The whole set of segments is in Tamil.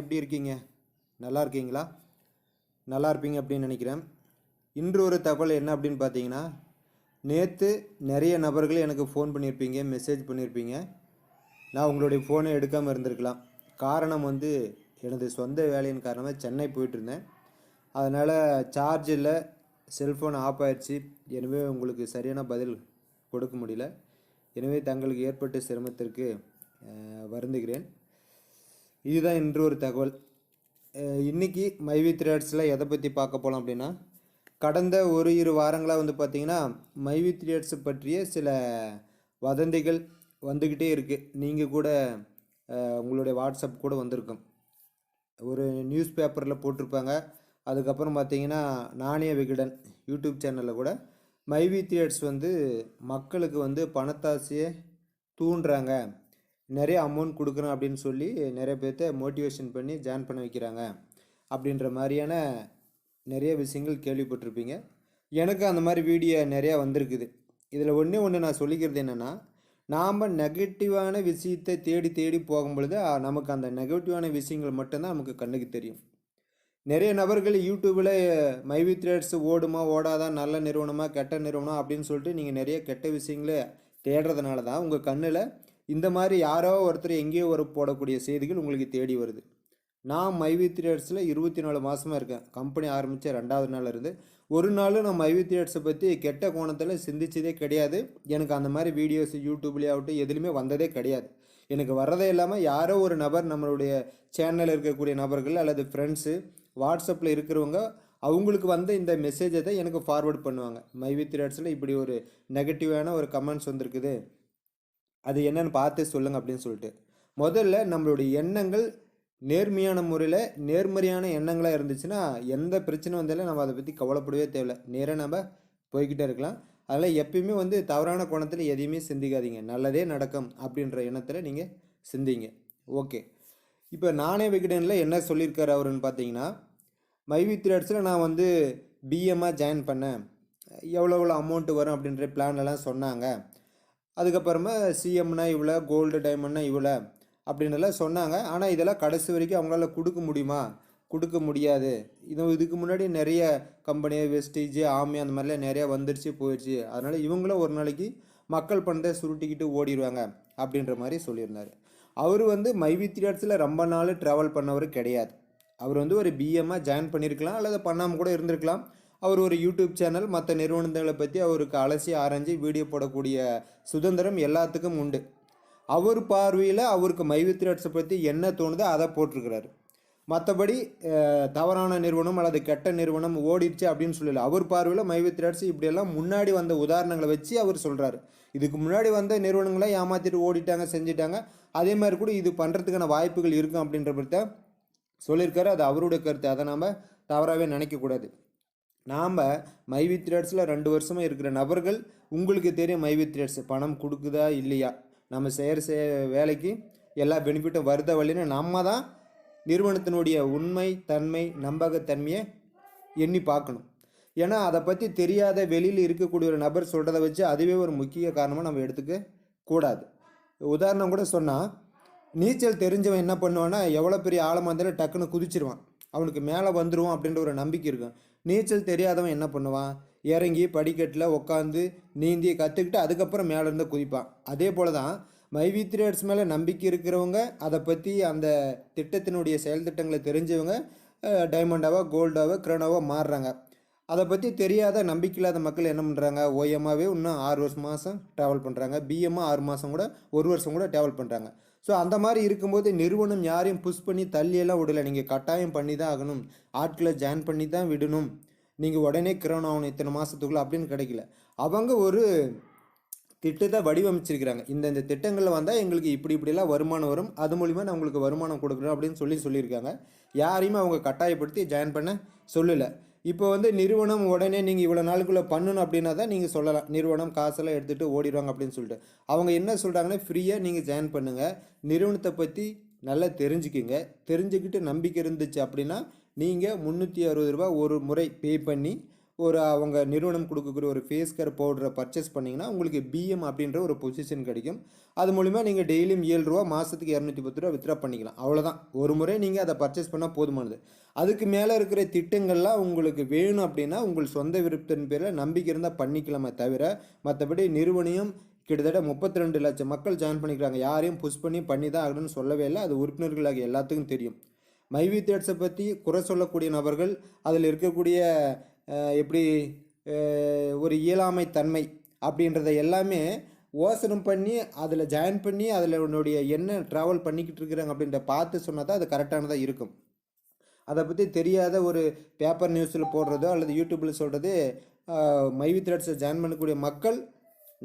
எப்படி இருக்கீங்க? நல்லா இருக்கீங்களா? நல்லா இருப்பீங்க அப்படின்னு நினைக்கிறேன். இன்று ஒரு தகவல் என்ன அப்படின்னு பார்த்தீங்கன்னா நேற்று நிறைய நபர்கள் எனக்கு ஃபோன் பண்ணியிருப்பீங்க மெசேஜ் பண்ணியிருப்பீங்க. நான் உங்களுடைய ஃபோனை எடுக்காமல் இருந்திருக்கலாம். காரணம் வந்து எனது சொந்த வேலையின் காரணமாக சென்னை போயிட்டுருந்தேன் அதனால் சார்ஜ் இல்லை செல்ஃபோன் ஆஃப் ஆயிடுச்சு. எனவே உங்களுக்கு சரியான பதில் கொடுக்க முடியல. எனவே தங்களுக்கு ஏற்பட்ட சிரமத்திற்கு வருந்துகிறேன். இதுதான் இன்று ஒரு தகவல். இன்றைக்கி இன்னைக்கு மைவி த்ரேட்ஸில் எதை பற்றி பார்க்க போகலாம் அப்படின்னா கடந்த ஒரு இரு வாரங்களாக வந்து பார்த்திங்கன்னா மைவி த்ரேட்ஸ் பற்றிய சில வதந்திகள் வந்துக்கிட்டே இருக்குது நீங்கள் கூட உங்களுடைய வாட்ஸ்அப் கூட வந்திருக்கும். ஒரு நியூஸ் பேப்பரில் போட்டிருப்பாங்க. அதுக்கப்புறம் பார்த்தீங்கன்னா நாணய விகடன் யூடியூப் சேனலில் கூட மைவி தியேட்ஸ் வந்து மக்களுக்கு வந்து பணத்தாசையை தூண்டுறாங்க. நிறைய அமௌண்ட் கொடுக்குறேன் அப்படின்னு சொல்லி நிறைய பேர்த்த மோட்டிவேஷன் பண்ணி ஜாயின் பண்ண வைக்கிறாங்க. அப்படின்ற மாதிரியான நிறைய விஷயங்கள் கேள்விப்பட்டிருப்பீங்க. எனக்கு அந்த மாதிரி வீடியோ நிறையா வந்திருக்குது. இதில் ஒன்றே ஒன்று நான் சொல்லிக்கிறது என்னென்னா நாம் நெகட்டிவான விஷயத்தை தேடி தேடி போகும் பொழுது நமக்கு அந்த நெகட்டிவான விஷயங்கள் மட்டும்தான் நமக்கு கண்ணுக்கு தெரியும். நிறைய நபர்கள் யூடியூப்பில் மைவி த்ரேட்ஸ் ஓடுமா ஓடாதா நல்ல நிறுவனமாக கெட்ட நிறுவனம்? அப்படின்னு சொல்லிட்டு நீங்கள் நிறைய கெட்ட விஷயங்களை தேடுறதுனால தான் உங்கள் கண்ணில் இந்த மாதிரி யாரோ ஒருத்தர் எங்கேயோ ஒரு போடக்கூடிய செய்திகள் உங்களுக்கு தேடி வருது. நான் மைவி த்ரியர்ஸில் இருபத்தி நாலு மாதமாக இருக்கேன். கம்பெனி ஆரம்பித்த ரெண்டாவது நாள் இருந்து. ஒரு நாள் நான் மைவி த்ரியர்ஸை பற்றி கெட்ட கோணத்தில் சிந்திச்சதே கிடையாது. எனக்கு அந்த மாதிரி வீடியோஸ் யூடியூப்லேயே ஆகட்டும் எதுலேயுமே வந்ததே கிடையாது. எனக்கு வர்றதே இல்லாமல் யாரோ ஒரு நபர் நம்மளுடைய சேனலில் இருக்கக்கூடிய நபர்கள் அல்லது ஃப்ரெண்ட்ஸு வாட்ஸ்அப்பில் இருக்கிறவங்க அவங்களுக்கு வந்த இந்த மெசேஜை தான் எனக்கு ஃபார்வர்ட் பண்ணுவாங்க. மைவி த்ரியர்ஸில் இப்படி ஒரு நெகட்டிவான ஒரு கமெண்ட்ஸ் வந்திருக்குது. அது என்னன்னு பார்த்து சொல்லுங்க அப்படின்னு சொல்லிட்டு. முதல்ல நம்மளுடைய எண்ணங்கள் நேர்மையான முறையில் நேர்மறையான எண்ணங்களாக இருந்துச்சுன்னா எந்த பிரச்சனை வந்தாலும் நம்ம அதை பற்றி கவலைப்படவே தேவையில்ல. நேராக நம்ம போய்கிட்டே இருக்கலாம். அதனால் எப்பயுமே வந்து தவறான கோணத்தில் எதையுமே சிந்திக்காதீங்க. நல்லதே நடக்கும் அப்படின்ற எண்ணத்தில் நீங்கள் சிந்திங்க. ஓகே. இப்போ நானே விகடனில் என்ன சொல்லியிருக்காரு அவருன்னு பார்த்தீங்கன்னா மைவி த்ரேட்ஸில் நான் வந்து பிஎம்மாக ஜாயின் பண்ணேன். எவ்வளோ எவ்வளோ அமௌண்ட்டு வரும் அப்படின்ற plan எல்லாம் சொன்னாங்க. அதுக்கப்புறமா சிஎம்னா இவ்வளோ கோல்டு டைமண்ட்னா இவ்வளோ அப்படின்னுலாம் சொன்னாங்க. ஆனால் இதெல்லாம் கடைசி வரைக்கும் அவங்களால கொடுக்க முடியுமா? கொடுக்க முடியாது. இது இதுக்கு முன்னாடி நிறைய கம்பெனி வெஸ்டேஜ் ஆமி அந்த மாதிரிலாம் நிறையா வந்துருச்சு போயிடுச்சு அதனால் இவங்களும் ஒரு நாளைக்கு மக்கள் பணத்தை சுருட்டிக்கிட்டு ஓடிடுவாங்க அப்படின்ற மாதிரி சொல்லியிருந்தார். அவர் வந்து மைவி தியேட்டர்ஸில் ரொம்ப நாள் ட்ராவல் பண்ணவர் கிடையாது. அவர் வந்து ஒரு பிஎம்மாக ஜாயின் பண்ணியிருக்கலாம் அல்லது பண்ணாமல் கூட இருந்திருக்கலாம். அவர் ஒரு யூடியூப் சேனல் மற்ற நிறுவனங்களை பற்றி அவருக்கு அலசி ஆராய்ஞ்சு வீடியோ போடக்கூடிய சுதந்திரம் எல்லாத்துக்கும் உண்டு. அவர் பார்வையில் அவருக்கு மைவித்ராட்ஸை பற்றி என்ன தோணுதோ அதை போட்டிருக்கிறாரு. மற்றபடி தவறான நிறுவனம் அல்லது கெட்ட நிறுவனம் ஓடிடுச்சு அப்படின்னு சொல்லல. அவர் பார்வையில் மைவித்ராட்ஸ் இப்படியெல்லாம் முன்னாடி வந்த உதாரணங்களை வச்சு அவர் சொல்கிறாரு இதுக்கு முன்னாடி வந்த நிறுவனங்களை ஏமாற்றிட்டு ஓடிட்டாங்க செஞ்சிட்டாங்க. அதே மாதிரி கூட இது பண்ணுறதுக்கான வாய்ப்புகள் இருக்கும் அப்படின்ற பற்றி சொல்லியிருக்காரு. அது அவருடைய கருத்து. அதை நாம் தவறாகவே நினைக்கக்கூடாது. நாம் மைவி த்ரேட்ஸில் ரெண்டு வருஷமாக இருக்கிற நபர்கள் உங்களுக்கு தெரியும் மைவி த்ரேட்ஸ் பணம் கொடுக்குதா இல்லையா? நம்ம செய்கிற செ வேலைக்கு எல்லா பெனிஃபிட்டும் வருத வழின்னு நம்ம தான் நிறுவனத்தினுடைய உண்மை தன்மை நம்பகத்தன்மையை எண்ணி பார்க்கணும். ஏன்னா அதை பற்றி தெரியாத வெளியில் இருக்கக்கூடிய ஒரு நபர் சொல்கிறத வச்சு அதுவே ஒரு முக்கிய காரணமாக நம்ம எடுத்துக்க கூடாது. உதாரணம் கூட சொன்னால் நீச்சல் தெரிஞ்சவன் என்ன பண்ணுவான்னா எவ்வளோ பெரிய ஆழமாக இருந்தாலும் டக்குன்னு குதிச்சிருவான். அவனுக்கு மேலே வந்துடுவோம் அப்படின்ற ஒரு நம்பிக்கை இருக்கும். நீச்சல் தெரியாதவன் என்ன பண்ணுவான்? இறங்கி படிக்கட்டில் உட்காந்து நீந்தி கற்றுக்கிட்டு அதுக்கப்புறம் மேலேருந்து குதிப்பான். அதே போல் தான் மைவி மேலே நம்பிக்கை இருக்கிறவங்க அதை பற்றி அந்த திட்டத்தினுடைய செயல் திட்டங்களை தெரிஞ்சவங்க டைமண்டாவோ கோல்டாவோ கிரனாவோ மாறுறாங்க. அதை பற்றி தெரியாத நம்பிக்கை இல்லாத மக்கள் என்ன பண்ணுறாங்க ஓஎம்மாவே இன்னும் ஆறு வருஷம் மாதம் ட்ராவல் பண்ணுறாங்க பிஎம்மாக ஆறு மாதம் கூட ஒரு வருஷம் கூட ட்ராவல் பண்ணுறாங்க ஸோ அந்த மாதிரி இருக்கும்போது நிறுவனம் யாரையும் புஷ் பண்ணி தள்ளியெல்லாம் விடலை. நீங்கள் கட்டாயம் பண்ணி தான் ஆகணும். ஆட்களை ஜாயின் பண்ணி தான் விடணும். நீங்கள் உடனே கிரௌன் ஆகணும் இத்தனை மாதத்துக்குள்ளே அப்படின்னு கிடைக்கல. அவங்க ஒரு திட்டத்தை வடிவமைச்சிருக்கிறாங்க. இந்த இந்த திட்டங்களில் வந்தால் எங்களுக்கு இப்படி இப்படிலாம் வருமானம் வரும். அது மூலிமா நான் உங்களுக்கு வருமானம் கொடுக்குறோம் அப்படின்னு சொல்லி சொல்லியிருக்காங்க. யாரையுமே அவங்க கட்டாயப்படுத்தி ஜாயின் பண்ண சொல்லலை. இப்போ வந்து நிறுவனம் உடனே நீங்கள் இவ்வளோ நாளுக்குள்ளே பண்ணணும் அப்படின்னா தான் நீங்கள் சொல்லலாம். நிறுவனம் காசெல்லாம் எடுத்துகிட்டு ஓடிடுவாங்க அப்படின்னு சொல்லிட்டு. அவங்க என்ன சொல்கிறாங்கன்னா ஃப்ரீயாக நீங்கள் ஜாயின் பண்ணுங்கள் நிறுவனத்தை பற்றி நல்லா தெரிஞ்சுக்கிங்க. தெரிஞ்சுக்கிட்டு நம்பிக்கை இருந்துச்சு அப்படின்னா நீங்கள் முந்நூற்றி அறுபது ரூபா ஒரு முறை பே பண்ணி ஒரு அவங்க நிறுவனம் கொடுக்கக்கூடிய ஒரு ஃபேஸ் கேர் பவுடரை பர்ச்சேஸ் பண்ணிங்கன்னா உங்களுக்கு பிஎம் அப்படின்ற ஒரு பொசிஷன் கிடைக்கும். அது மூலிமா நீங்கள் டெய்லியும் ஏழு ரூபா மாதத்துக்கு இரநூத்தி பத்து ரூபா வித்ரா பண்ணிக்கலாம். அவ்வளோதான் ஒரு முறை நீங்கள் அதை பர்ச்சேஸ் பண்ணால் போதுமானது. அதுக்கு மேலே இருக்கிற திட்டங்கள்லாம் உங்களுக்கு வேணும் அப்படின்னா உங்கள் சொந்த விருப்பத்தின் பேரில் நம்பிக்கை இருந்தால் பண்ணிக்கலாமே தவிர மற்றபடி நிறுவனம் கிட்டத்தட்ட முப்பத்தி ரெண்டு லட்சம் மக்கள் ஜாயின் பண்ணிக்கிறாங்க. யாரையும் புஷ் பண்ணி பண்ணி தான் ஆகணும்னு சொல்லவே இல்லை. அது உறுப்பினர்களாக எல்லாத்துக்கும் தெரியும். மைவி தேட்ஸை பற்றி குறை சொல்லக்கூடிய நபர்கள் அதில் இருக்கக்கூடிய எப்படி ஒரு இயலாமை தன்மை அப்படின்றத எல்லாமே ஓசனம் பண்ணி அதில் ஜாயின் பண்ணி அதில் உன்னுடைய என்ன ட்ராவல் பண்ணிக்கிட்டு இருக்கிறாங்க அப்படின்ற பார்த்து சொன்னால் தான் அது கரெக்டானதாக இருக்கும். அதை பற்றி தெரியாத ஒரு பேப்பர் நியூஸில் போடுறதோ அல்லது யூடியூப்பில் சொல்கிறது மைவி த்ரெட்ஸை ஜாயின் பண்ணக்கூடிய மக்கள்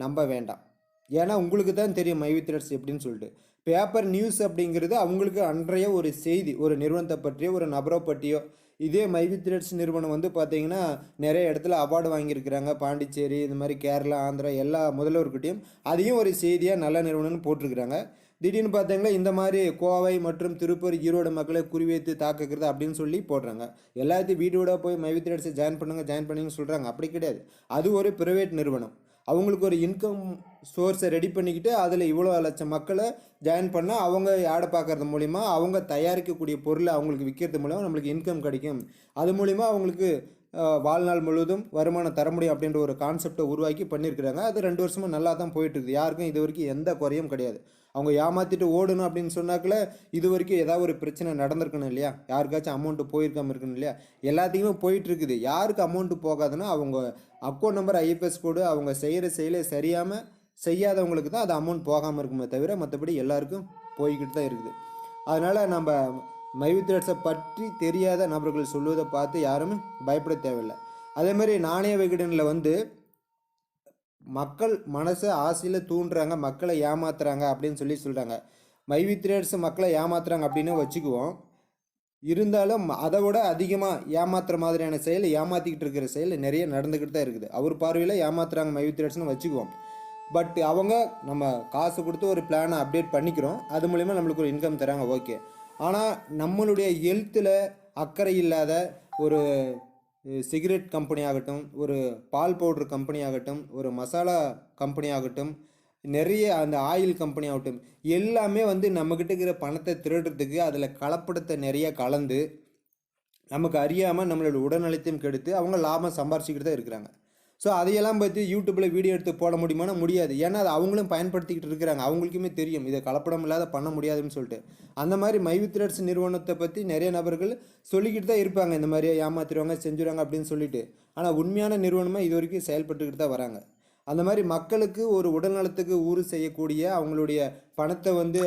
நம்ப வேண்டாம். ஏன்னா உங்களுக்கு தான் தெரியும் மைவி த்ரெட்ஸ் எப்படின்னு சொல்லிட்டு. பேப்பர் நியூஸ் அப்படிங்கிறது அவங்களுக்கு அன்றைய ஒரு செய்தி ஒரு நிறுவனத்தை பற்றியோ ஒரு நபரை பற்றியோ இதே மைவி த்ரெட்ஸ் நிறுவனம் வந்து பார்த்தீங்கன்னா நிறைய இடத்துல அவார்டு வாங்கியிருக்கிறாங்க. பாண்டிச்சேரி இந்த மாதிரி கேரளா ஆந்திரா எல்லா முதல்வர்கிட்டையும் அதையும் ஒரு செய்தியாக நல்ல நிறுவனம்னு போட்டிருக்கிறாங்க. திடீர்னு பார்த்தீங்கன்னா இந்த மாதிரி கோவை மற்றும் திருப்பூர் ஈரோடு மக்களை குறிவைத்து தாக்குகிறது அப்படின்னு சொல்லி போடுறாங்க. எல்லாத்தையும் வீடு வீடாக போய் மைவி த்ரெட்ஸை ஜாயின் பண்ணுங்கள் ஜாயின் பண்ணுங்கன்னு சொல்கிறாங்க அப்படி கிடையாது. அது ஒரு ப்ரைவேட் நிறுவனம். அவங்களுக்கு ஒரு இன்கம் சோர்ஸை ரெடி பண்ணிக்கிட்டு அதில் இவ்வளோ லட்சம் மக்களை ஜாயின் பண்ணால் அவங்க ஆடை பார்க்கறது மூலிமா அவங்க தயாரிக்கக்கூடிய பொருளை அவங்களுக்கு விற்கிறது மூலிமா நம்மளுக்கு இன்கம் கிடைக்கும். அது மூலிமா அவங்களுக்கு வாழ்நாள் முழுவதும் வருமானம் தர முடியும் அப்படின்ற ஒரு கான்செப்டை உருவாக்கி பண்ணியிருக்கிறாங்க. அது ரெண்டு வருஷமாக நல்லா தான் போயிட்டுருக்குது யாருக்கும் இது வரைக்கும் எந்த குறையும் கிடையாது. அவங்க ஏமாற்றிட்டு ஓடணும் அப்படின்னு சொன்னாக்கல இது வரைக்கும் ஏதாவது ஒரு பிரச்சனை நடந்திருக்கணும் இல்லையா? யாருக்காச்சும் அமௌண்ட்டு போயிருக்காம இருக்கணும் இல்லையா? எல்லாத்தையுமே போயிட்டுருக்குது. யாருக்கு அமௌண்ட்டு போகாதுன்னா அவங்க அக்கௌண்ட் நம்பர் ஐஎஃப்எஸ் கோடு அவங்க செய்கிற செயலை சரியாமல் செய்யாதவங்களுக்கு தான் அது அமௌண்ட் போகாமல் இருக்குமே தவிர மற்றபடி எல்லாருக்கும் போய்கிட்டு தான் இருக்குது. அதனால் நம்ம மைவித்ரட்ஸை பற்றி தெரியாத நபர்கள் சொல்லுவதை பார்த்து யாருமே பயப்பட தேவையில்லை. அதே மாதிரி நாணய விகடனில் வந்து மக்கள் மனசை ஆசையில் தூண்டுறாங்க மக்களை ஏமாத்துறாங்க அப்படின்னு சொல்லி சொல்கிறாங்க மைவித்ரேட்ஸ் மக்களை ஏமாத்துறாங்க அப்படின்னு வச்சுக்குவோம். இருந்தாலும் அதை விட அதிகமாக ஏமாத்துற மாதிரியான செயல் ஏமாற்றிக்கிட்டு இருக்கிற செயல் நிறைய நடந்துக்கிட்டு தான் இருக்குது. அவர் பார்வையில் ஏமாத்துறாங்க மைவித்ரேட்ஸ்னு வச்சுக்குவோம். பட் அவங்க நம்ம காசு கொடுத்து ஒரு பிளானை அப்டேட் பண்ணிக்கிறோம். அது மூலிமா நம்மளுக்கு ஒரு இன்கம் தராங்க. ஓகே. ஆனால் நம்மளுடைய ஹெல்த்தில் அக்கறை இல்லாத ஒரு சிகரெட் கம்பெனி ஆகட்டும் ஒரு பால் பவுடர் கம்பெனி ஆகட்டும் ஒரு மசாலா கம்பெனி ஆகட்டும் நிறைய அந்த ஆயில் கம்பெனி ஆகட்டும் எல்லாமே வந்து நம்மக்கிட்ட இருக்கிற பணத்தை திருடுறதுக்கு அதில் கலப்படத்தை நிறைய கலந்து நமக்கு அறியாமல் நம்மளோட உடல்நலத்தையும் கெடுத்து அவங்க லாபம் சம்பாரிச்சிக்கிட்டு தான் இருக்கிறாங்க. ஸோ அதையெல்லாம் பற்றி யூடியூப்பில் வீடியோ எடுத்து போட முடியுமானா முடியாது. ஏன்னா அது அவங்களும் பயன்படுத்திக்கிட்டு இருக்கிறாங்க. அவங்களுக்குமே தெரியும். இதை கலப்படம் இல்லாத பண்ண முடியாதுன்னு சொல்லிட்டு. அந்த மாதிரி மைவித்ரட்ஸ் நிறுவனத்தை பற்றி நிறைய நபர்கள் சொல்லிக்கிட்டு தான் இருப்பாங்க. இந்த மாதிரியே ஏமாத்திடுவாங்க செஞ்சுருவாங்க அப்படின்னு சொல்லிட்டு. ஆனால் உண்மையான நிறுவனமாக இது வரைக்கும் செயல்பட்டுக்கிட்டு தான் வராங்க. அந்த மாதிரி மக்களுக்கு ஒரு உடல்நலத்துக்கு ஊறு செய்யக்கூடிய அவங்களுடைய பணத்தை வந்து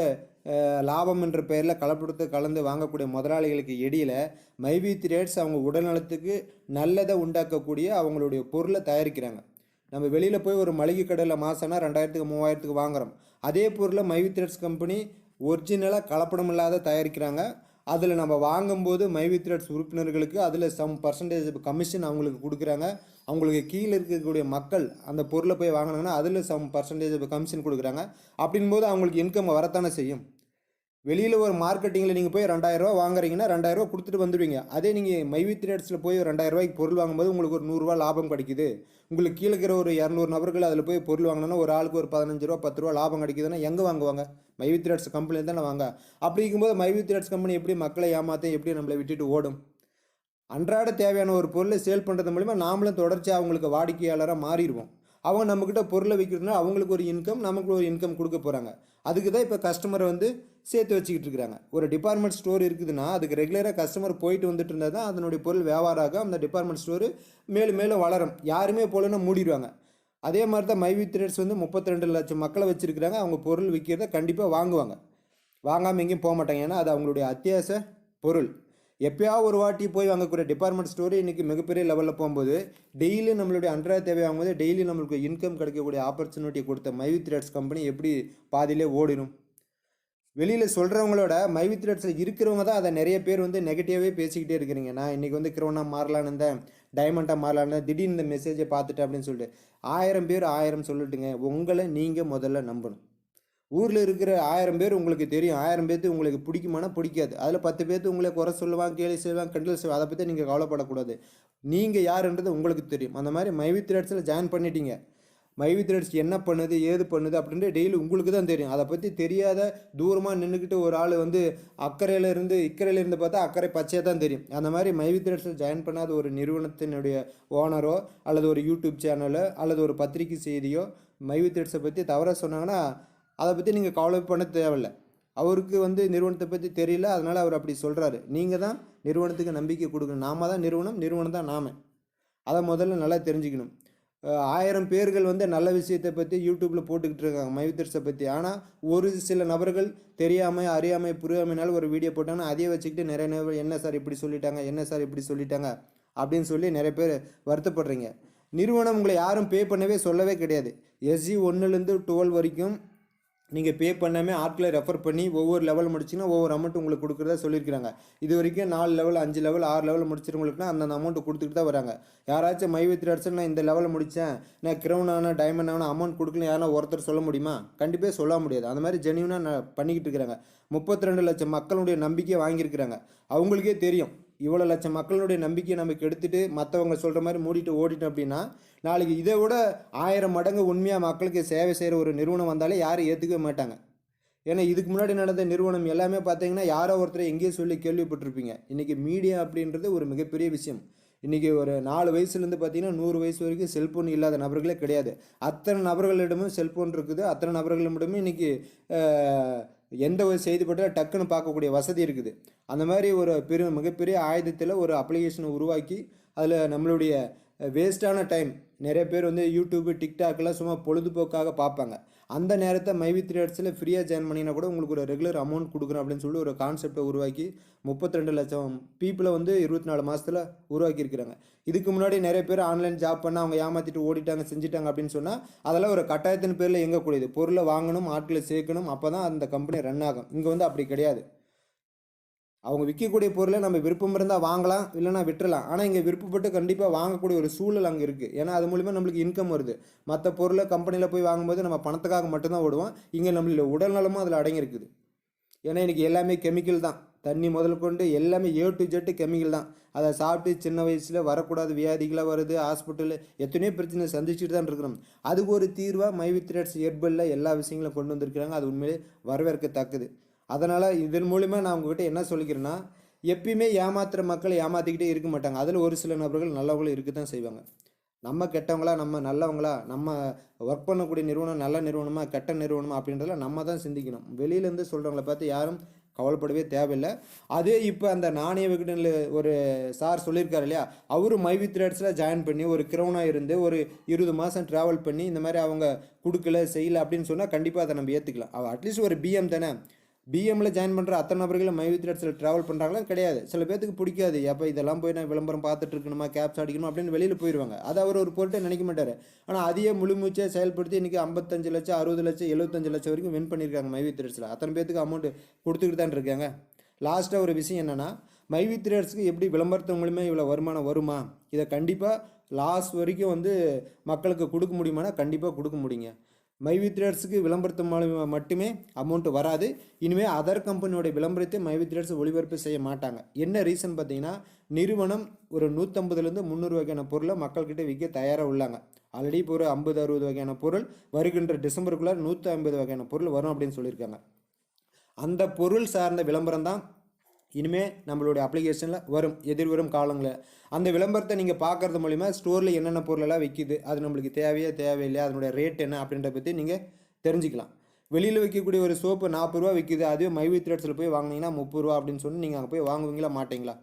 லாபம் என்ற பெயரில் கலப்படத்தை கலந்து வாங்கக்கூடிய முதலாளிகளுக்கு எடியில் மைவி த்ரேட்ஸ் அவங்க உடல்நலத்துக்கு நல்லதை உண்டாக்கக்கூடிய அவங்களுடைய பொருளை தயாரிக்கிறாங்க. நம்ம வெளியில் போய் ஒரு மளிகை கடையில் மாசம்னா ரெண்டாயிரத்துக்கு மூவாயிரத்துக்கு வாங்குறோம். அதே பொருளை மைவி த்ரெட்ஸ் கம்பெனி ஒரிஜினலாக கலப்படம் இல்லாத தயாரிக்கிறாங்க. அதில் நம்ம வாங்கும்போது மைவி த்ரெட்ஸ் உறுப்பினர்களுக்கு அதில் சம் பர்சன்டேஜ் கமிஷன் அவங்களுக்கு கொடுக்குறாங்க. அவங்களுக்கு கீழே இருக்கக்கூடிய மக்கள் அந்த பொருளை போய் வாங்கினாங்கன்னா அதில் சம் பர்சன்டேஜ் கமிஷன் கொடுக்குறாங்க. அப்படின்போது அவங்களுக்கு இன்கம் வரத்தானே செய்யும். வெளியில் ஒரு மார்க்கெட்டிங்கில் நீங்கள் போய் ரெண்டாயிரரூவா வாங்குறீங்கன்னா ரெண்டாயிரரூவா கொடுத்துட்டு வந்துடுவீங்க. அதே நீங்கள் மைவி த்ரேட்ஸில் போய் ரெண்டாயிரரூவாய்க்கு பொருள் வாங்கும்போது உங்களுக்கு ஒரு நூறுரூவா லாபம் கிடைக்குது. உங்களுக்கு கீழே இருக்கிற ஒரு இரநூறு நபர்கள் அதில் போய் பொருள் வாங்கினா ஒரு ஆளுக்கு ஒரு பதினஞ்சு ரூபா பத்து ரூபா லாபம் கிடைக்குதுன்னா எங்கே வாங்குவாங்க? மைவி த்ரேட்ஸ் கம்பெனியில் தானே வாங்க. அப்படி இருக்கும்போது மைவி த்ரேட்ஸ் கம்பெனி எப்படி மக்களை ஏமாற்ற எப்படி நம்மளை விட்டுட்டு ஓடும்? அன்றாட தேவையான ஒரு பொருளை சேல் பண்ணுறது மூலிமா நாமளும் தொடர்ச்சியாக அவங்களுக்கு வாடிக்கையாளராக மாறிடுவோம். அவங்க நம்மக்கிட்ட பொருளை விற்கிறதுனால அவங்களுக்கு ஒரு இன்கம் நமக்கு ஒரு இன்கம் கொடுக்க போகிறாங்க அதுக்கு தான் இப்போ கஸ்டமரை வந்து சேர்த்து வச்சுக்கிட்டு இருக்கிறாங்க. ஒரு டிபார்ட்மெண்ட் ஸ்டோர் இருக்குதுன்னா அதுக்கு ரெகுலராக கஸ்டமர் போயிட்டு வந்துட்டு இருந்தால் தான் அதனுடைய பொருள் வியாபாராக அந்த டிபார்ட்மெண்ட் ஸ்டோரு மேலும் மேலும் வளரும். யாருமே போலன்னா மூடிடுவாங்க. அதே மாதிரி தான் மைவி த்ரேட்ஸ் வந்து முப்பத்தி ரெண்டு லட்சம் மக்களை வச்சுருக்கிறாங்க. அவங்க பொருள் விற்கிறத கண்டிப்பாக வாங்குவாங்க. வாங்காமல் எங்கேயும் போக மாட்டாங்க. ஏன்னா அது அவங்களுடைய அத்தியாவசிய பொருள். எப்பயாவது ஒரு வாட்டி போய் வாங்கக்கூடிய டிபார்ட்மெண்ட் ஸ்டோரு இன்றைக்கி மிகப்பெரிய லெவலில் போகும்போது டெய்லி நம்மளுடைய அன்றாட தேவை வாங்கும்போது டெய்லி நம்மளுக்கு இன்கம் கிடைக்கக்கூடிய ஆப்பர்ச்சுனிட்டி கொடுத்த மைவி த்ரெட்ஸ் கம்பெனி எப்படி பாதியிலே ஓடிடும் வெளியில் சொல்கிறவங்களோட மைவி த்ரெட்ஸில் இருக்கிறவங்க தான் அதை நிறைய பேர் வந்து நெகட்டிவாகவே பேசிக்கிட்டே இருக்கிறீங்க. நான் இன்றைக்கி வந்து கிரோனா மாறலான்னு இருந்தேன் டைமண்டாக மாறலான்னு திடீர்னு இந்த மெசேஜை பார்த்துட்டேன் அப்படின்னு சொல்லிட்டு. ஆயிரம் பேர் ஆயிரம் சொல்லட்டுங்க. உங்களை நீங்கள் முதல்ல நம்பணும். ஊரில் இருக்கிற ஆயிரம் பேர் உங்களுக்கு தெரியும். ஆயிரம் பேர்த்து உங்களுக்கு பிடிக்குமானா பிடிக்காது. அதில் பத்து பேர்த்து உங்களை குறை சொல்லுவாங்க கேலி செய்வாங்க கிண்டல் செய்வாங்க. அதை பற்றி நீங்கள் கவலைப்படக்கூடாது. நீங்கள் யாருன்றது உங்களுக்கு தெரியும். அந்த மாதிரி மைவி த்ரெட்ஸில் ஜாயின் பண்ணிட்டீங்க. மைவி த்ரெட்ஸ் என்ன பண்ணுது ஏது பண்ணுது அப்படின்ட்டு டெய்லி உங்களுக்கு தான் தெரியும். அதை பற்றி தெரியாத தூரமாக நின்றுக்கிட்டு ஒரு ஆள் வந்து அக்கறையில் இருந்து இக்கரையில இருந்து பார்த்தா அக்கறை பச்சையாக தான் தெரியும். அந்த மாதிரி மைவி த்ரெட்ஸில் ஜாயின் பண்ணாத ஒரு நிறுவனத்தினுடைய ஓனரோ அல்லது ஒரு யூடியூப் சேனலோ அல்லது ஒரு பத்திரிக்கை செய்தியோ மைவி த்ரெட்ஸை பற்றி தவறாக சொன்னாங்கன்னா அதை பற்றி நீங்கள் கவலை பண்ண தேவையில்ல. அவருக்கு வந்து நிறுவனத்தை பற்றி தெரியல அதனால் அவர் அப்படி சொல்கிறாரு நீங்கள் தான் நிறுவனத்துக்கு நம்பிக்கை கொடுக்கணும். நாம தான் நிறுவனம் நிறுவனம் தான் நாம. அதை முதல்ல நல்லா தெரிஞ்சுக்கணும். ஆயிரம் பேர்கள் வந்து நல்ல விஷயத்தை பற்றி யூடியூப்பில் போட்டுக்கிட்டு இருக்காங்க மைவித்தர்ஸை பற்றி ஆனால் ஒரு சில நபர்கள் தெரியாமல் அறியாமை புரியாமைனால ஒரு வீடியோ போட்டாங்கன்னா அதையே வச்சுக்கிட்டு நிறைய நபர் என்ன சார் இப்படி சொல்லிட்டாங்க? என்ன சார் இப்படி சொல்லிட்டாங்க? அப்படின்னு சொல்லி நிறைய பேர் வருத்தப்படுறீங்க. நிறுவனம் உங்களை யாரும் பே பண்ணவே சொல்லவே கிடையாது. எஸ்ஜி ஒன்றுலேருந்து டுவெல் வரைக்கும் நீங்கள் பே பண்ணாமல் ஆட்களை ரெஃபர் பண்ணி ஒவ்வொரு லெவல் முடிச்சிங்கன்னா ஒவ்வொரு அமௌண்ட் உங்களுக்கு கொடுக்குறதா சொல்லியிருக்கிறாங்க. இது வரைக்கும் நாலு லெவல் அஞ்சு லெவல் ஆறு லெவல் முடிச்சிருவங்களுக்குனா அந்தந்த அமௌண்ட் கொடுத்துட்டு தான் வராங்க. யாராச்சும் மை வித் நான் இந்த லெவல் முடித்தேன் நான் கிரவுன் ஆனால் டைமண்ட் ஆனால் அமௌண்ட் கொடுக்கல யாரா ஒருத்தர் சொல்ல முடியுமா? கண்டிப்பாக சொல்ல முடியாது. அந்த மாதிரி ஜெனியூனாக நான் பண்ணிக்கிட்டு இருக்கிறாங்க. முப்பத்தி ரெண்டு லட்சம் மக்களுடைய நம்பிக்கையை வாங்கியிருக்கிறாங்க. அவங்களுக்கே தெரியும். இவ்வளோ லட்சம் மக்களுடைய நம்பிக்கையை நமக்கு எடுத்துட்டு மற்றவங்க சொல்கிற மாதிரி மூடிட்டு ஓடிட்டோம் அப்படின்னா நாளைக்கு இதை விட ஆயிரம் மடங்கு உண்மையாக மக்களுக்கு சேவை செய்கிற ஒரு நிறுவனம் வந்தாலே யாரும் ஏற்றுக்கவே மாட்டாங்க. ஏன்னா இதுக்கு முன்னாடி நடந்த நிறுவனம் எல்லாமே பார்த்தீங்கன்னா யாரோ ஒருத்தர் எங்கேயோ சொல்லி கேள்விப்பட்டிருப்பீங்க. இன்றைக்கி மீடியா அப்படின்றது ஒரு மிகப்பெரிய விஷயம். இன்றைக்கி ஒரு நாலு வயசுலேருந்து பார்த்தீங்கன்னா நூறு வயசு வரைக்கும் செல்ஃபோன் இல்லாத நபர்களே கிடையாது. அத்தனை நபர்களிடமும் செல்ஃபோன் இருக்குது. அத்தனை நபர்களிடமும் இன்றைக்கி எந்த ஒரு செய்தி போட்டாலும் டக்குன்னு பார்க்கக்கூடிய வசதி இருக்குது. அந்த மாதிரி ஒரு பெரு மிகப்பெரிய ஆயுதத்தில் ஒரு அப்ளிகேஷனை உருவாக்கி அதில் நம்மளுடைய வேஸ்ட்டான டைம் நிறைய பேர் வந்து யூடியூப்பு டிக்டாக்லாம் சும்மா பொழுதுபோக்காக பார்ப்பாங்க. அந்த நேரத்தை மைவி த்ரீட்ஸில் ஃப்ரீயாக ஜாயின் பண்ணினா கூட உங்களுக்கு ஒரு ரெகுலர் அமௌண்ட் கொடுக்குறோம் அப்படின்னு சொல்லி ஒரு கான்செப்டை உருவாக்கி முப்பத்தி ரெண்டு லட்சம் பீப்புளை வந்து இருபத்தி நாலு மாதத்தில் உருவாக்கியிருக்கிறாங்க. இதுக்கு முன்னாடி நிறைய பேர் ஆன்லைன் ஜாப் பண்ண அவங்க ஏமாற்றிட்டு ஓடிட்டாங்க செஞ்சுட்டாங்க அப்படின்னு சொன்னால் அதெல்லாம் ஒரு கட்டாயத்தின் பேரில் இயங்கக்கூடியது. பொருளை வாங்கணும் ஆட்களை சேர்க்கணும் அப்போ தான் அந்த கம்பெனி ரன் ஆகும். இங்கே வந்து அப்படி கிடையாது. அவங்க விற்கக்கூடிய பொருளை நம்ம விருப்பம் இருந்தால் வாங்கலாம் இல்லைனா விட்டுறலாம். ஆனால் இங்கே விருப்பப்பட்டு கண்டிப்பாக வாங்கக்கூடிய ஒரு சூழல் அங்கே இருக்குது ஏன்னா அது மூலிமா நம்மளுக்கு இன்கம் வருது. மற்ற பொருளை கம்பெனியில் போய் வாங்கும்போது நம்ம பணத்துக்காக மட்டும்தான் ஓடுவோம். இங்கே நம்மளோட உடல் நலமும் அதில் அடங்கியிருக்குது. ஏன்னா இன்றைக்கி எல்லாமே கெமிக்கல் தான். தண்ணி முதல் கொண்டு எல்லாமே ஏ டு ஜெட்டு கெமிக்கல் தான். அதை சாப்பிட்டு சின்ன வயசில் வரக்கூடாது வியாதிகளாக வருது. ஹாஸ்பிட்டலு எத்தனையோ பிரச்சனை சந்திச்சுட்டு தான் இருக்கிறோம். அதுக்கு ஒரு தீர்வாக மைவித்ரேட்ஸ் ஹெர்பலில் எல்லா விஷயங்களும் கொண்டு வந்திருக்கிறாங்க. அது உண்மையிலே வரவேற்கத்தக்கது. அதனால் இதன் மூலிமா நான் உங்ககிட்ட என்ன சொல்லிக்கிறேன்னா எப்பயுமே ஏமாத்துகிற மக்களை ஏமாற்றிக்கிட்டே இருக்க மாட்டாங்க. அதில் ஒரு சில நபர்கள் நல்லவங்களும் இருக்க தான் செய்வாங்க. நம்ம கெட்டவங்களா நம்ம நல்லவங்களா நம்ம ஒர்க் பண்ணக்கூடிய நிறுவனம் நல்ல நிறுவனமா கெட்ட நிறுவனமா அப்படின்றதெல்லாம் நம்ம தான் சிந்திக்கணும். வெளியிலேருந்து சொல்கிறவங்கள பார்த்து யாரும் கவலைப்படவே தேவையில்லை. அதே இப்போ அந்த நாணய விகடனில் ஒரு சார் சொல்லியிருக்காரு இல்லையா? அவரும் மைவி த்ரெட்ஸில் ஜாயின் பண்ணி ஒரு கிரௌனாக இருந்து ஒரு இருபது மாதம் ட்ராவல் பண்ணி இந்த மாதிரி அவங்க கொடுக்கல செய்யல அப்படின்னு சொன்னால் கண்டிப்பாக அதை நம்ம ஏற்றுக்கலாம் அவள் அட்லீஸ்ட் ஒரு பிஎம் தானே. பிஎம்மில் ஜாயின் பண்ணுற அத்தனை நபர்களும் மைவி த்ரெட்ஸில் ட்ராவல் பண்ணுறாங்களா கிடையாது. சில பேத்துக்கு பிடிக்காது. எப்போ இதெல்லாம் போய் நான் விளம்பரம் பார்த்துட்டு இருக்கணுமா? கேப்ஸ் அடிக்கணும்? அப்படின்னு வெளியில் போயிடுவாங்க அதை அவர் ஒரு பொருட்டை நினைக்க மாட்டார். ஆனால் அதையே முழுமூச்சாக செயல்படுத்தி இன்றைக்கி ஐம்பத்தஞ்சு லட்சம் அறுபது லட்சம் எழுபத்தஞ்சு லட்சம் வரைக்கும் வின் பண்ணியிருக்காங்க மைவி அத்தனை பேத்துக்கு அமௌண்ட் கொடுத்துக்கிட்டு தான் இருக்காங்க. லாஸ்ட்டாக ஒரு விஷயம் என்னென்னா மைவி த்ரெட்ஸ்க்கு எப்படி விளம்பரத்து மூலிமா இவ்வளோ வருமானம் வருமா? இதை கண்டிப்பாக லாஸ்ட் வரைக்கும் வந்து மக்களுக்கு கொடுக்க முடியுமானா கண்டிப்பாக கொடுக்க முடியுங்க. மைவி த்ரெட்ஸுக்கு விளம்பரத்து மூலமாக மட்டுமே அமௌண்ட் வராது. இனிமேல் அதர் கம்பெனியோட விளம்பரத்தை மைவி த்ரெட்ஸ் ஒளிபரப்பு செய்ய மாட்டாங்க. என்ன ரீசன் பார்த்தீங்கன்னா நிறுவனம் ஒரு நூற்றம்பதுலேருந்து முந்நூறு வகையான பொருளை மக்கள்கிட்ட விற்க தயாராக உள்ளாங்க. ஆல்ரெடி இப்போ ஒரு ஐம்பது அறுபது வகையான பொருள் வருகின்ற டிசம்பருக்குள்ளே நூற்றி ஐம்பது வகையான பொருள் வரும் அப்படின்னு சொல்லியிருக்காங்க. அந்த பொருள் சார்ந்த விளம்பரம் தான் இனிமேல் நம்மளுடைய அப்ளிகேஷனில் வரும் எதிர்வரும் காலங்களில் அந்த விளம்பரத்தை நீங்கள் பார்க்குறது மூலிமா ஸ்டோரில் என்னென்ன பொருளெல்லாம் விற்கிது அது நம்மளுக்கு தேவையா தேவையில்லையா அதனுடைய ரேட் என்ன அப்படின்றத பற்றி நீங்கள் தெரிஞ்சுக்கலாம். வெளியில் விற்கக்கூடிய ஒரு சோப்பு நாற்பது ரூபா விற்கிது அதுவே மைவி த்ரெட்ஸில் போய் வாங்கினீங்கன்னா முப்பது ரூபா அப்படின்னு சொல்லி நீங்கள் அங்கே போய் வாங்குவீங்களா மாட்டீங்களா?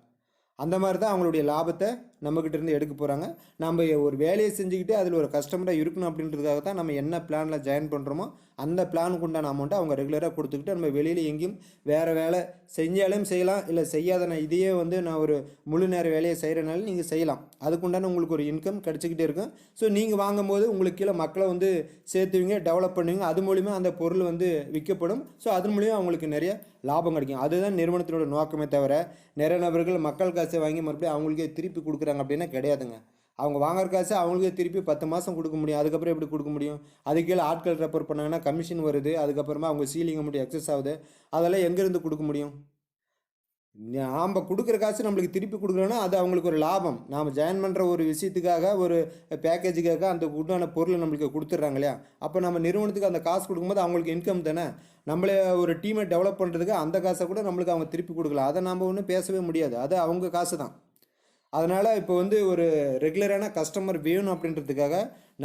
அந்த மாதிரி தான் அவங்களுடைய லாபத்தை நம்மக்கிட்ட இருந்து எடுக்க போகிறாங்க நம்ம ஒரு வேலையை செஞ்சுக்கிட்டு அதில் ஒரு கஸ்டமராக இருக்கணும் அப்படின்றதுக்காக தான் நம்ம என்ன பிளானில் ஜாயின் பண்ணுறோமோ அந்த பிளானுக்கு உண்டான அமௌண்ட்டை அவங்க ரெகுலராக கொடுத்துக்கிட்டு நம்ம வெளியில் எங்கேயும் வேறு வேலை செஞ்சாலும் செய்யலாம். இல்லை செய்யாத நான் இதையே வந்து நான் ஒரு முழு நேர வேலையை செய்கிறனால நீங்கள் செய்யலாம். அதுக்குண்டான உங்களுக்கு ஒரு இன்கம் கிடச்சிக்கிட்டே இருக்கும். ஸோ நீங்கள் வாங்கும்போது உங்களுக்கு கீழே மக்களை வந்து சேர்த்துவீங்க டெவலப் பண்ணுவீங்க. அது மூலிமா அந்த பொருள் வந்து விற்கப்படும். ஸோ அது மூலிமா அவங்களுக்கு நிறைய லாபம் கிடைக்கும். அதுதான் நிறுவனத்தினோட நோக்கமே தவிர நிறைய நபர்கள் மக்கள் காசை வாங்கி மறுபடியும் அவங்களுக்கே திருப்பி கொடுக்குற வாங்கிக்கிறாங்க அப்படின்னா கிடையாதுங்க. அவங்க வாங்குற காசு அவங்களுக்கு திருப்பி பத்து மாதம் கொடுக்க முடியும். அதுக்கப்புறம் எப்படி கொடுக்க முடியும்? அது கீழே ஆட்கள் ரெஃபர் பண்ணாங்கன்னா கமிஷன் வருது. அதுக்கப்புறமா அவங்க சீலிங் மட்டும் எக்ஸஸ் ஆகுது. அதெல்லாம் எங்கேருந்து கொடுக்க முடியும்? நாம் கொடுக்குற காசு நம்மளுக்கு திருப்பி கொடுக்குறோன்னா அது அவங்களுக்கு ஒரு லாபம். நாம் ஜாயின் பண்ணுற ஒரு விஷயத்துக்காக ஒரு பேக்கேஜுக்காக அந்த உண்டான பொருளை நம்மளுக்கு கொடுத்துட்றாங்க இல்லையா? அப்போ நம்ம நிறுவனத்துக்கு அந்த காசு கொடுக்கும்போது அவங்களுக்கு இன்கம் தானே? நம்மளே ஒரு டீமை டெவலப் பண்ணுறதுக்கு அந்த காசை கூட நம்மளுக்கு அவங்க திருப்பி கொடுக்கலாம் அதை நம்ம ஒன்றும் பேசவே முடியாது. அது அவங்க காசு தான் அதனால் இப்போ வந்து ஒரு ரெகுலரான கஸ்டமர் வேணும் அப்படின்றதுக்காக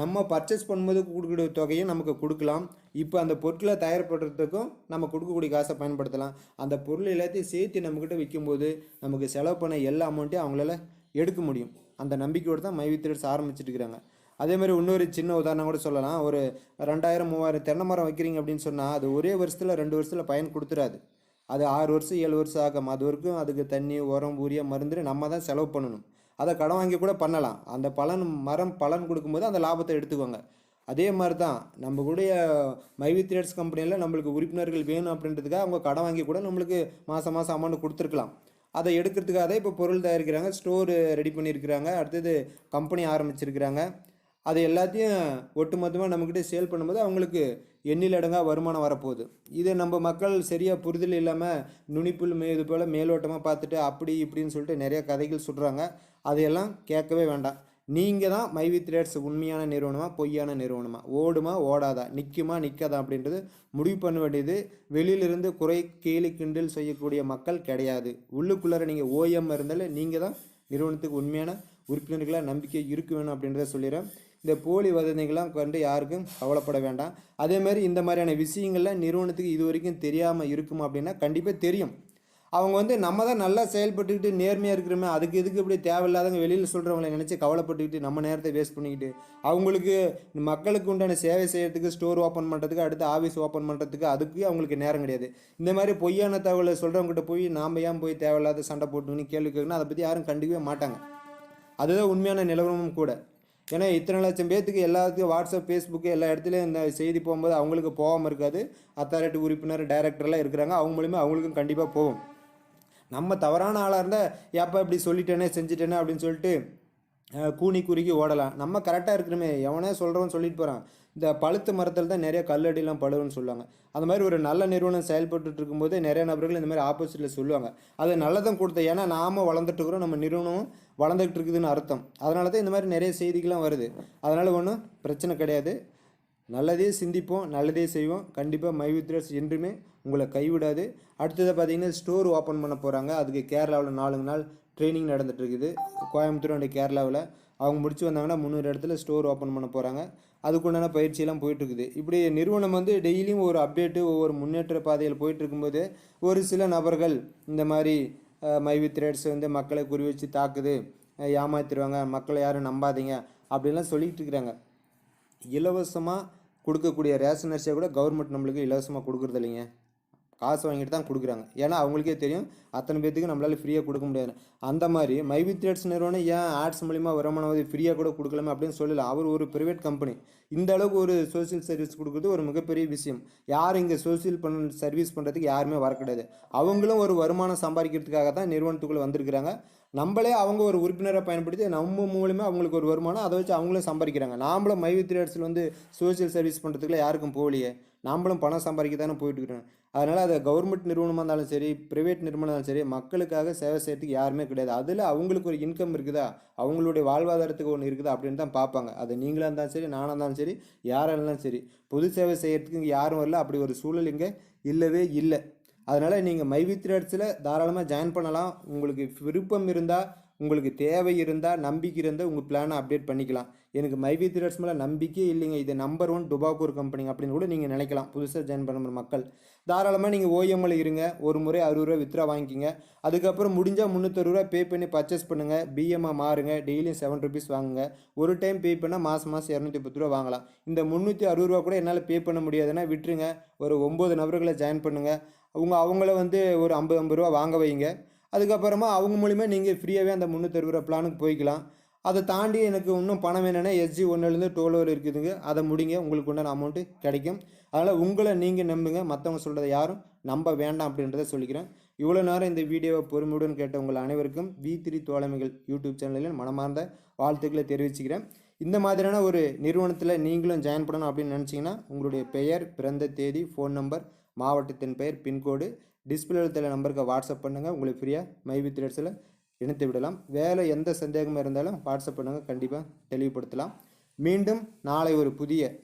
நம்ம பர்ச்சேஸ் பண்ணும்போது கொடுக்கக்கூடிய தொகையை நமக்கு கொடுக்கலாம். இப்போ அந்த பொருட்களை தயார்படுறதுக்கும் நம்ம கொடுக்கக்கூடிய காசை பயன்படுத்தலாம். அந்த பொருள் எல்லாத்தையும் சேர்த்து நம்மக்கிட்ட விற்கும்போது நமக்கு செலவு பண்ண எல்லா அமௌண்ட்டையும் அவங்களால எடுக்க முடியும். அந்த நம்பிக்கையோடு தான் மைவி த்ரெட்ஸ் ஆரம்பிச்சிட்டு இருக்கிறாங்க அதே மாதிரி இன்னொரு சின்ன உதாரணம் கூட சொல்லலாம். ஒரு ரெண்டாயிரம் மூவாயிரம் தென்னை மரம் வைக்கிறீங்க அப்படின்னு சொன்னால் அது ஒரே வருஷத்தில் ரெண்டு வருஷத்தில் பயன் கொடுத்துறாது. அது ஆறு வருஷம் ஏழு வருஷம் ஆகும். அது வரைக்கும் அதுக்கு தண்ணி உரம் ஊரியா மருந்து நம்ம தான் செலவு பண்ணணும். அதை கடன் வாங்கி கூட பண்ணலாம். அந்த பலன் மரம் பலன் கொடுக்கும்போது அந்த லாபத்தை எடுத்துக்கோங்க. அதே மாதிரி தான் நம்ம கூடிய மைவி த்ரேட்ஸ் கம்பெனியில் நம்மளுக்கு உறுப்பினர்கள் வேணும் அப்படின்றதுக்காக அவங்க கடன் வாங்கி கூட நம்மளுக்கு மாதம் மாதம் அமௌண்ட் கொடுத்துருக்கலாம். அதை எடுக்கிறதுக்காக தான் இப்போ பொருள் தயாரிக்கிறாங்க ஸ்டோர் ரெடி பண்ணியிருக்கிறாங்க. அடுத்தது கம்பெனி ஆரம்பிச்சிருக்கிறாங்க. அது எல்லாத்தையும் ஒட்டுமொத்தமாக நம்மக்கிட்ட சேல் பண்ணும்போது அவங்களுக்கு எண்ணிலடங்காக வருமானம் வரப்போகுது. இதை நம்ம மக்கள் சரியாக புரிதல் இல்லாமல் நுனிப்புல் மே இது போல் மேலோட்டமாக பார்த்துட்டு அப்படி இப்படின்னு சொல்லிட்டு நிறைய கதைகள் சொல்கிறாங்க அதையெல்லாம் கேட்கவே வேண்டாம். நீங்கள் தான் மைவி த்ரேட்ஸ் உண்மையான நிறுவனமா பொய்யான நிறுவனமா? ஓடுமா ஓடாதா? நிற்குமா நிற்காதா அப்படின்றது முடிவு பண்ண வேண்டியது. வெளியிலிருந்து குறை கேலி கிண்டல் செய்யக்கூடிய மக்கள் கிடையாது. உள்ளுக்குள்ளார நீங்கள் ஓஎம் இருந்தாலே நீங்கள் தான் நிறுவனத்துக்கு உண்மையான உறுப்பினர்களாக நம்பிக்கை இருக்க வேணும் அப்படின்றத சொல்லிடுறேன். இந்த போலி வதந்திகள்லாம் கண்டு யாருக்கும் கவலைப்பட வேண்டாம். அதேமாரி இந்த மாதிரியான விஷயங்கள்லாம் நிறுவனத்துக்கு இது வரைக்கும் தெரியாமல் இருக்குமா அப்படின்னா கண்டிப்பாக தெரியும். அவங்க வந்து நம்ம தான் நல்லா செயல்பட்டுக்கிட்டு நேர்மையாக இருக்கிறோமே அதுக்கு எதுக்கு இப்படி தேவையில்லாதவங்க வெளியில் சொல்கிறவங்கள நினச்சி கவலைப்பட்டுக்கிட்டு நம்ம நேரத்தை வேஸ்ட் பண்ணிக்கிட்டு அவங்களுக்கு மக்களுக்கு உண்டான சேவை செய்கிறதுக்கு ஸ்டோர் ஓப்பன் பண்ணுறதுக்கு அடுத்து ஆஃபீஸ் ஓப்பன் பண்ணுறதுக்கு அதுக்கு அவங்களுக்கு நேரம் கிடையாது. இந்த மாதிரி பொய்யான தகவலை சொல்கிறவங்ககிட்ட போய் நாம் ஏன் போய் தேவையில்லாத சண்டை போட்டுக்கணும் கேள்வி கேட்கணும் அதை பற்றி யாரும் கண்டுக்கவே மாட்டாங்க. அதுதான் உண்மையான நிலவரமும் கூட. ஏன்னா இத்தனை லட்சம் பேர்த்துக்கு எல்லாத்துக்கும் வாட்ஸ்அப் ஃபேஸ்புக்கு எல்லா இடத்துலையும் இந்த செய்தி போகும்போது அவங்களுக்கு போகாமல் இருக்காது. அத்தாரிட்டி உறுப்பினர் டைரக்டர்லாம் இருக்கிறாங்க. அவங்க மூலிமா அவங்களுக்கும் கண்டிப்பாக போகும். நம்ம தவறான ஆளாக இருந்தால் ஏப்பா இப்படி சொல்லிட்டேனே செஞ்சுட்டேனே அப்படின்னு சொல்லிட்டு கூனி குறுக்கி ஓடலாம். நம்ம கரெக்டாக இருக்கணுமே. எவனே சொல்கிறவன் சொல்லிட்டு போகிறான் இந்த பழுத்த மரத்தில் தான் நிறைய கல்லடிலாம் படுன்னு சொல்லுவாங்க. அந்த மாதிரி ஒரு நல்ல நிறுவனம் செயல்பட்டு இருக்கும்போது நிறைய நபர்கள் இந்த மாதிரி ஆப்போசிட்டில் சொல்லுவாங்க. அது நல்லதும் கொடுத்த ஏன்னா நாம வளர்ந்துட்டு இருக்கிறோம் நம்ம நிறுவனமும் வளர்ந்துக்கிட்டு இருக்குதுன்னு அர்த்தம். அதனால தான் இந்த மாதிரி நிறைய செய்திகள்லாம் வருது. அதனால் ஒன்றும் பிரச்சனை கிடையாது. நல்லதே சிந்திப்போம் நல்லதே செய்வோம். கண்டிப்பாக மை வித்ரஸ் என்றுமே உங்களை கைவிடாது. அடுத்தது பார்த்தீங்கன்னா ஸ்டோர் ஓப்பன் பண்ண போகிறாங்க அதுக்கு கேரளாவில் நாலு நாள் ட்ரைனிங் நடந்துகிட்ருக்குது கோயம்புத்தூர் அண்ட் கேரளாவில். அவங்க முடிச்சு வந்தாங்கன்னா முந்நூறு இடத்துல ஸ்டோர் ஓப்பன் பண்ண போகிறாங்க அதுக்குண்டான பயிற்சியெல்லாம் போயிட்டுருக்குது. இப்படி நிறுவனம் வந்து டெய்லியும் ஒரு அப்டேட்டு ஒவ்வொரு முன்னேற்ற பாதையில் போயிட்டு இருக்கும்போது ஒரு சில நபர்கள் இந்த மாதிரி மைவி த்ரெட்ஸ் வந்து மக்களை குறி வச்சு தாக்குது. ஏமாத்திடுவாங்க மக்களை யாரும் நம்பாதீங்க. அப்படின்லாம் சொல்லிகிட்டு இருக்கிறாங்க. இலவசமாக கொடுக்கக்கூடிய ரேஷன் அரிசியை கூட கவர்மெண்ட் நம்மளுக்கு இலவசமாக கொடுக்குறது இல்லைங்க. காசு வாங்கிட்டு தான் கொடுக்குறாங்க. ஏன்னா அவங்களுக்கே தெரியும். அத்தனை பேத்துக்கு நம்மளால் ஃப்ரீயாக கொடுக்க முடியாது. அந்த மாதிரி மைவி த்ரேட்ஸ் நிறுவனம் ஏன் ஆட்ஸ் மூலிமா வருமானம் வந்து ஃப்ரீயாக கூட கொடுக்கலாமே அப்படின்னு சொல்லல. அவர் ஒரு ப்ரைவேட் கம்பெனி இந்த அளவுக்கு ஒரு சோஷியல் சர்வீஸ் கொடுக்குறது ஒரு மிகப்பெரிய விஷயம். யார் இங்கே சோஷியல் பண்ண சர்வீஸ் பண்ணுறதுக்கு யாருமே வர கிடையாது. அவங்களும் ஒரு வருமானம் சம்பாதிக்கிறதுக்காக தான் நிறுவனத்துக்குள்ளே வந்திருக்கிறாங்க. நம்மளே அவங்க ஒரு உறுப்பினரை பயன்படுத்தி நம்ம மூலியமாக அவங்களுக்கு ஒரு வருமானம் அதை வச்சு அவங்களும் சம்பாதிக்கிறாங்க. நாமளும் மைவி த்ரேட்ஸில் வந்து சோஷியல் சர்வீஸ் பண்ணுறதுக்குலாம் யாருக்கும் போகலையே. நாமளும் பணம் சம்பாதிக்க தானே போயிட்டுக்கிறோம் அதனால் அது கவர்மெண்ட் நிறுவனமாக இருந்தாலும் சரி ப்ரைவேட் நிறுவனம் இருந்தாலும் சரி மக்களுக்காக சேவை செய்கிறதுக்கு யாருமே கிடையாது. அதில் அவங்களுக்கு ஒரு இன்கம் இருக்குதா? அவங்களுடைய வாழ்வாதாரத்துக்கு ஒன்று இருக்குதா? அப்படின்னு தான் பார்ப்பாங்க. அது நீங்களாக இருந்தாலும் சரி நானாக இருந்தாலும் சரி யாராக இருந்தாலும் சரி. பொது சேவை செய்கிறதுக்கு இங்கே யாரும் வரல. அப்படி ஒரு சூழல் இங்கே இல்லவே இல்லை. அதனால் நீங்கள் மைவி த்ரெட்ஸில் தாராளமாக ஜாயின் பண்ணலாம். உங்களுக்கு விருப்பம் இருந்தால் உங்களுக்கு தேவை இருந்தால் நம்பிக்கை இருந்தால் உங்கள் பிளானை அப்டேட் பண்ணிக்கலாம். எனக்கு மைவி த்ரெட்ஸ் மேலே நம்பிக்கையே இல்லைங்க. இது நம்பர் ஒன் டுபாக்கூர் கம்பெனி அப்படின்னு கூட நீங்கள் நினைக்கலாம். புதுசாக ஜாயின் பண்ண மக்கள். தாராளமாக நீங்கள் ஓஎம்எல் இருங்க. ஒரு முறை அறுபது ரூபா வித்ரா வாங்கிக்கிங்க. அதுக்கப்புறம் முடிஞ்சால் முந்நூற்றறுபது ரூபா பே பண்ணி பர்ச்சேஸ் பண்ணுங்கள் பிஎம்ஐ மாறுங்க. டெய்லியும் செவன் ருபீஸ் வாங்குங்க. ஒரு டைம் பே பண்ணால் மாதம் மாதம் இரநூத்தி பத்து ரூபா வாங்கலாம். இந்த முந்நூற்றி அறுபது ரூபா கூட என்னால் பே பண்ண முடியாதுன்னா விட்டுருங்க. ஒரு ஒம்பது நபர்களை ஜாயின் பண்ணுங்கள் அவங்க அவங்கள வந்து ஒரு ஐம்பது ஐம்பது ரூபா வாங்க வைங்க. அதுக்கப்புறமா அவங்க மூலிமா நீங்கள் ஃப்ரீயாகவே அந்த முந்நூற்றி ரூபா பிளானுக்கு போய்க்கலாம். அதை தாண்டி எனக்கு இன்னும் பணம் என்னென்னா எஸ்ஜி ஒன்றுலேருந்து டுவெல் வரை இருக்குதுங்க. அதை முடிங்க. உங்களுக்கு உண்டான அமௌண்ட்டு கிடைக்கும். அதனால் உங்களை நீங்கள் நம்புங்க. மற்றவங்க சொல்கிறத யாரும் நம்ப வேண்டாம் அப்படின்றத சொல்லிக்கிறேன். இவ்வளோ நேரம் இந்த வீடியோவை பொறுமையுடன் கேட்ட உங்கள் அனைவருக்கும் வி த்ரீ தோழமைகள் யூடியூப் சேனலில் மனமார்ந்த வாழ்த்துக்களை தெரிவிச்சுக்கிறேன். இந்த மாதிரியான ஒரு நிறுவனத்தில் நீங்களும் ஜாயின் பண்ணணும் அப்படின்னு நினச்சிங்கன்னா உங்களுடைய பெயர் பிறந்த தேதி ஃபோன் நம்பர் மாவட்டத்தின் பெயர் பின்கோடு டிஸ்பிளே தெரிய நம்பருக்கு வாட்ஸ்அப் பண்ணுங்கள் உங்களுக்கு ஃப்ரீயாக மைவி த்ரெட்ஸில் இணைத்து விடலாம். வேலை எந்த சந்தேகமாக இருந்தாலும் வாட்ஸ்அப் பண்ணுங்கள் கண்டிப்பாக தெளிவுபடுத்தலாம். மீண்டும் நாளை ஒரு புதிய